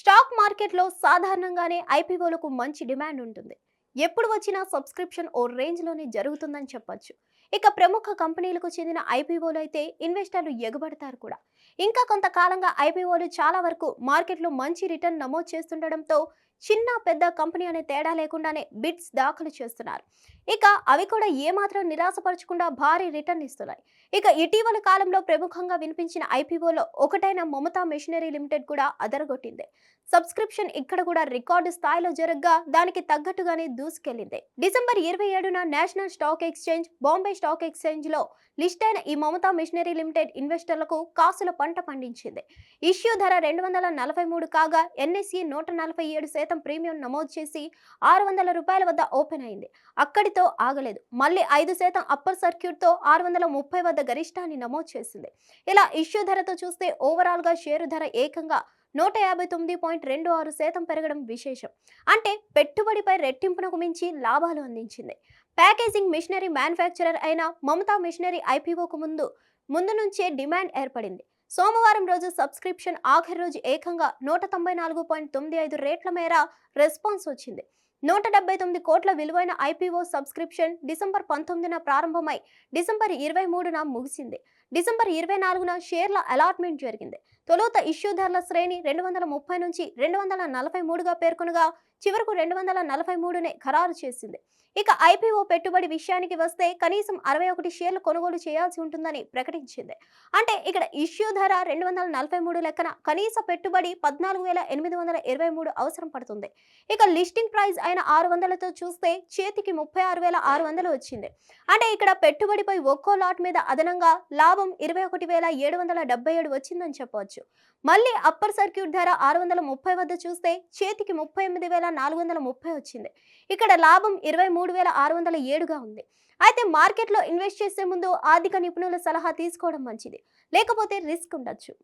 Stock మార్కెట్లో సాధారణంగానే ఐపీఓలకు మంచి డిమాండ్ ఉంటుంది. ఎప్పుడు వచ్చినా సబ్స్క్రిప్షన్ ఓ రేంజ్లోనే జరుగుతుందని చెప్పొచ్చు. ఇక ప్రముఖ కంపెనీలకు చెందిన ఐపీఓలు అయితే ఇన్వెస్టర్లు ఎగబడతారు కూడా. ఇంకా కొంతకాలంగా ఐపీఓలు చాలా వరకు మార్కెట్లో మంచి రిటర్న్ నమోదు చేస్తుండడంతో చిన్న పెద్ద కంపెనీ అనే తేడా లేకుండానే బిడ్స్ దాఖలు చేస్తున్నారు. ఇక అవి కూడా ఏమాత్రం నిరాశపరచకుండా భారీ రిటర్న్ ఇస్తున్నాయి. ఇక ఇటీవల కాలంలో ప్రముఖంగా వినిపించిన ఐపీఓలో ఒకటైన మమతా మెషినరీ లిమిటెడ్ కూడా అదరగొట్టింది. సబ్స్క్రిప్షన్ ఇక్కడ కూడా రికార్డు స్థాయిలో జరగగా దానికి తగ్గట్టుగానే దూసుకెళ్ళింది డిసెంబర్ ఇరవై ఏడున national stock exchange Bombay stock ఎక్స్చేంజ్లో list అయిన ఈ మమతా మిషనరీ లిమిటెడ్ ఇన్వెస్టర్లకు కాసుల పంట పండించింది. ఇష్యూ ధర రెండు వందల నలభై మూడు కాగా ఎన్ఎస్ఈ నూట నలభై ఏడు శాతం ప్రీమియం నమోదు చేసి ఆరు వందల రూపాయల వద్ద ఓపెన్ అయింది. అక్కడితో ఆగలేదు. మళ్ళీ ఐదు శాతం అప్పర్ సర్క్యూట్తో ఆరు వందల ముప్పై వద్ద గరిష్టాన్ని నమోదు చేసింది. ఇలా ఇష్యూ ధరతో చూస్తే ఓవరాల్గా షేరు ధర ఏకంగా నూట యాభై తొమ్మిది పాయింట్ రెండు ఆరు శాతం పెరగడం విశేషం. అంటే పెట్టుబడిపై రెట్టింపునకు మించి లాభాలు అందించింది. ప్యాకేజింగ్ మిషనరీ మ్యానుఫ్యాక్చరర్ అయిన మమతా మిషనరీ ఐపీఓకు ముందు ముందు నుంచే డిమాండ్ ఏర్పడింది. సోమవారం రోజు సబ్స్క్రిప్షన్ ఆఖరి రోజు ఏకంగా నూట తొంభై నాలుగు పాయింట్ తొమ్మిది ఐదు రేట్ల మేర రెస్పాన్స్ వచ్చింది. నూట డెబ్బై తొమ్మిది కోట్ల విలువైన ఐపీఓ సబ్స్క్రిప్షన్ డిసెంబర్ పంతొమ్మిదిన ప్రారంభమై డిసెంబర్ ఇరవై మూడున ముగిసింది. డిసెంబర్ ఇరవై నాలుగున షేర్ల అలాట్మెంట్ జరిగింది. తొలుత ఇష్యూ ధరల శ్రేణి రెండు వందల ముప్పై నుంచి రెండు వందల నలభై మూడుగా పేర్కొనగా చివరకు రెండు వందల నలభై మూడునే ఖరారు చేసింది. ఇక ఐపీఓ పెట్టుబడి విషయానికి వస్తే కనీసం అరవై ఒకటి షేర్లు కొనుగోలు చేయాల్సి ఉంటుందని ప్రకటించింది. అంటే ఇక్కడ ఇష్యూ ధర రెండు వందల నలభై మూడు లెక్కన కనీస పెట్టుబడి పద్నాలుగు వేల ఎనిమిది వందల ఇరవై మూడు అవసరం పడుతుంది. ఇక లిస్టింగ్ ప్రైస్ పైన ఆరు వందలతో చూస్తే చేతికి ముప్పై ఆరు వేల ఆరు వందలు వచ్చింది. అంటే ఇక్కడ పెట్టుబడిపై ఒక్కో లాట్ మీద అదనంగా లాభం ఇరవై ఒకటి వేల ఏడు వందల డెబ్బై ఏడు వచ్చిందని చెప్పవచ్చు మళ్ళీ అప్పర్ సర్క్యూట్ ధర ఆరు వందల ముప్పై వద్ద చూస్తే చేతికి ముప్పై ఎనిమిది వేల నాలుగు వందల ముప్పై వచ్చింది. ఇక్కడ లాభం ఇరవై మూడు వేల ఆరు వందల ఏడుగా ఉంది. అయితే మార్కెట్లో ఇన్వెస్ట్ చేసే ముందు ఆర్థిక నిపుణుల సలహా తీసుకోవడం మంచిది. లేకపోతే రిస్క్ ఉండొచ్చు.